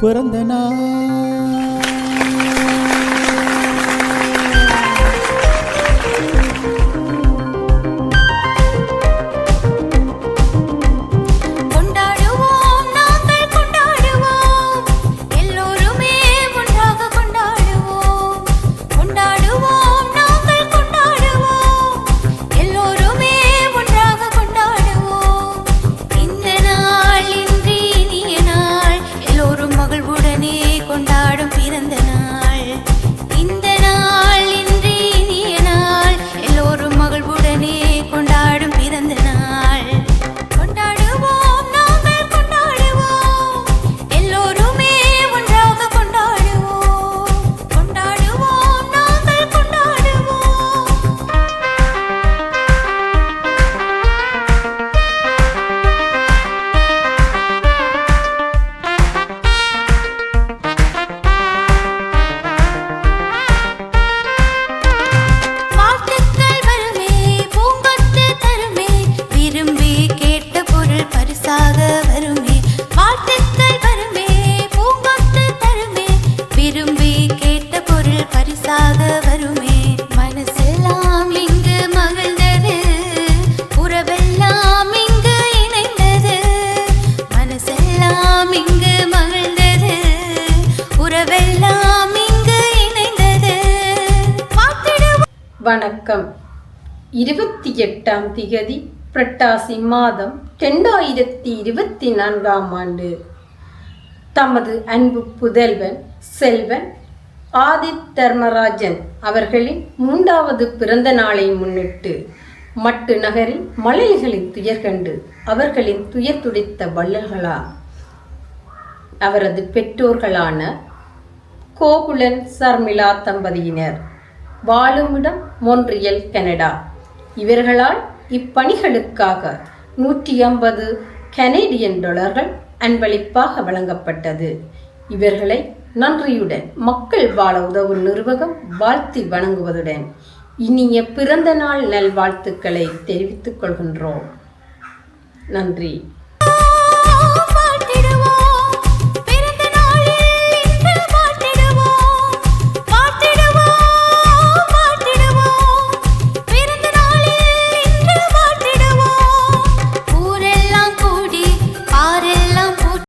பிறந்த நாள். எல்லாம் இங்கு இணைந்தது. வணக்கம். இருபத்தி எட்டாம் திகதி புரட்டாசி மாதம் ரெண்டாயிரத்தி இருபத்தி நான்காம் ஆண்டு. தமது அன்பு புதல்வன் செல்வன் ஆதித் தர்மராஜன் அவர்களின் மூன்றாவது பிறந்த நாளை முன்னிட்டு மட்டு நகரில் மலைகளின் துயர் கண்டு அவர்களின் துயர் துடித்த வள்ளல்களா அவரது பெற்றோர்களான கோகுலன் சர்மிளா தம்பதியினர். வாழுமிடம் மொன்றியல் கனடா. இவர்களால் இப்பணிகளுக்காக நூற்றி ஐம்பது கனேடியன் டாலர்கள் அன்பளிப்பாக வழங்கப்பட்டது. இவர்களை நன்றியுடன் மக்கள் வாழ உதவும் நிர்வாகம் வாழ்த்தி வணங்குவதுடன் இனிய பிறந்த நாள் நல்வாழ்த்துக்களை தெரிவித்துக் கொள்கின்றோம். நன்றி.